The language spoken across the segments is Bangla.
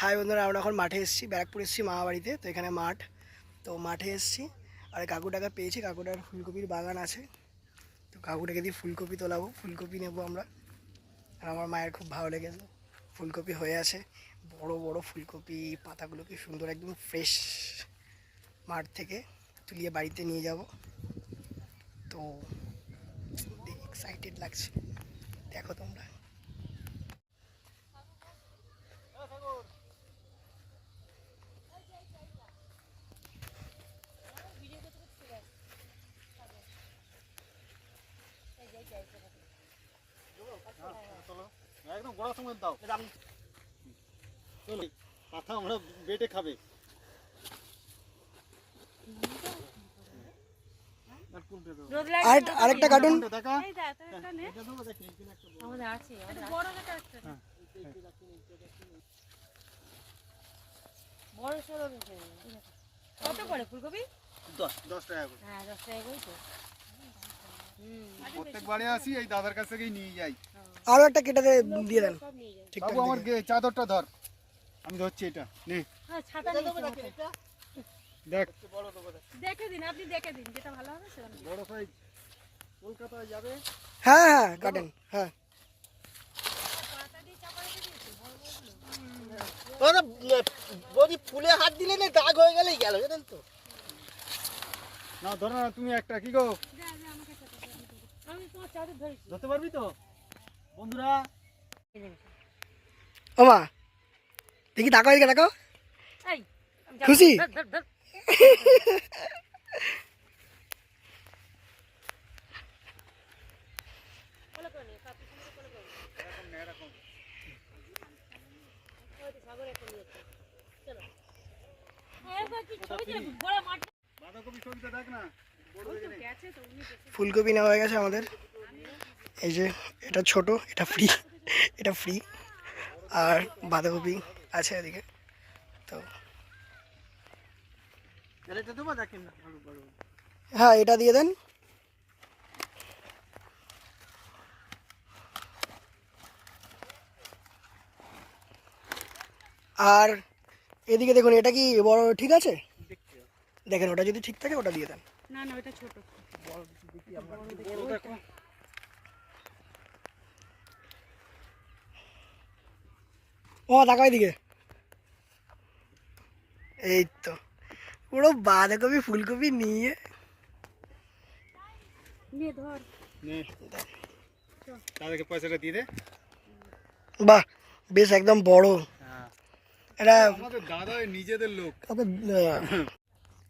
হাই বন্ধুরা, আমরা এখন মাঠে এসেছি, ব্যারাকপুর এসেছি মামা বাড়িতে তো এখানে মাঠ। তো মাঠে এসেছি। আর কাকুটাকে পেয়েছি, কাকুটার ফুলকপির বাগান আছে। তো কাকুটাকে দিয়ে ফুলকপি তোলাবো, ফুলকপি নেব আমরা। আর আমার মায়ের খুব ভালো লেগেছে। ফুলকপি হয়ে আছে। বড় বড় ফুলকপি, পাতাগুলো কি সুন্দর, একদম ফ্রেশ মাঠ থেকে তুলিয়ে বাড়িতে নিয়ে যাব। তো এক্সাইটেড লাগছে। দেখো তোমরা। একদম গোড়া সময় দাও। চলো পাথা আমরা বেটে খাবে। আর আরেকটা কার্টুন দেখা? আমাদের আছে বড় সড়ো কত করে ফুলকপি? দশ টাকা করে। হ্যাঁ দশ টাকা করে তো। প্রত্যেকবারে আসি এই দাদার কাছ থেকেই নিয়ে যাই। আরও একটা কেটে দিয়ে দেন। ঠিকঠাক আমার। চাদরটা ধর। আমি ধরছি এটা। নে। হ্যাঁ দেখ। দেখে। দিন আপনি দেখে দিন যেটা ভালো হবে সেটা বড় সাইজ। কলকাতায় যাবে? হ্যাঁ হ্যাঁ কাটেন হ্যাঁ। ফুলে হাত দিলে না দাগ হয়ে গেলেই গেল জানেন তো? না ধরো না তুমি একটা কি গো? আমি তোমার চাদর ধরেছি। ধরতে পারবি তো? বন্ধুরা। ও মা দেখি এই আমি চাদর- খুশি? ফুলকপি নেওয়া হয়ে গেছে আমাদের। এই যে এটা ছোট এটা ফ্রি এটা ফ্রি আর বাঁধাকপি আছে এদিকে তো। হ্যাঁ এটা দিয়ে দেন। আর এদিকে দেখুন এটা কি বড় ঠিক আছে? দেখেন ওটা যদি ঠিক থাকে ওটা দিয়ে দেন। না না ওটা ছোট বড় দেখো ও তাকাই দিকে এই তো পুরো বাঁধাকপি ফুলকপি নিয়ে। তাদেরকে পয়সাটা দিয়ে দে। বাহ বেশ একদম বড়। হ্যাঁ। এটা আমাদের দাদা নিজেদের লোক।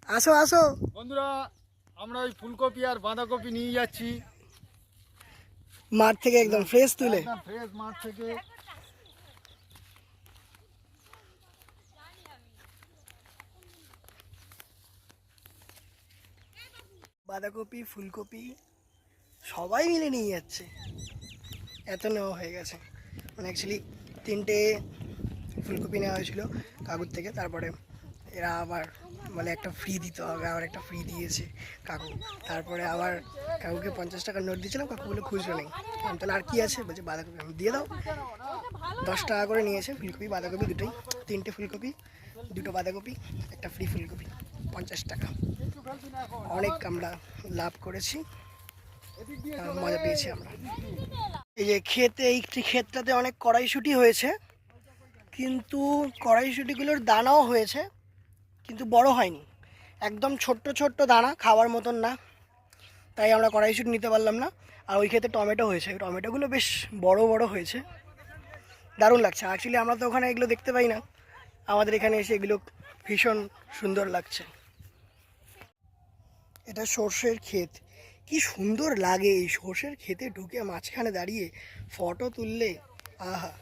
আসো আসো। বন্ধুরা আমরা ওই ফুলকপি আর বাঁধাকপি নিয়ে যাচ্ছি। মাঠ থেকে একদম ফ্রেশ তুলে। ফ্রেশ মাঠ থেকে। বাঁধাকপি, ফুলকপি, সবাই মিলে নিয়ে যাচ্ছে। এত নেওয়া হয়ে গেছে। মানে অ্যাকচুয়ালি তিনটে ফুলকপি নেওয়া হয়েছিল কাকুর থেকে, তারপরে এরা আবার মানে একটা ফ্রি দিতে হবে, আবার একটা ফ্রি দিয়েছে কাকু। তারপরে আবার কাকুকে পঞ্চাশ টাকার নোট দিয়েছিলাম, কাকু বলে খুচরো নেই। আমি তাহলে আর কি আছে? বলছে, বাঁধাকপি। আমি দিয়ে দাও। দশ টাকা করে নিয়েছে ফুলকপি, বাঁধাকপি দুটোই, তিনটে ফুলকপি, দুটো বাঁধাকপি, একটা ফ্রি ফুলকপি, পঞ্চাশ টাকা। অনেক আমরা লাভ করেছি। মজা পেয়েছি আমরা। এই যে ক্ষেতে এই ক্ষেতটাতে অনেক কড়াইশুটি হয়েছে, কিন্তু কড়াইশুটিগুলোর দানাও হয়েছে, কিন্তু বড় হয়নি। একদম ছোট্ট ছোট্ট দানা, খাওয়ার মতন না। তাই আমরা কড়াইশুটি নিতে পারলাম না। আর ওই ক্ষেতে টমেটো হয়েছে। টমেটোগুলো বেশ বড় বড় হয়েছে। দারুণ লাগছে। অ্যাকচুয়ালি আমরা তো ওখানে এগুলো দেখতে পাই না। আমাদের এখানে এসে এগুলো ভীষণ সুন্দর লাগছে। এটা সর্ষের ক্ষেত। কি সুন্দর লাগে এই সর্ষের ক্ষেতে ঢুকে মাঝখানে দাঁড়িয়ে ফটো তুললে। আহা।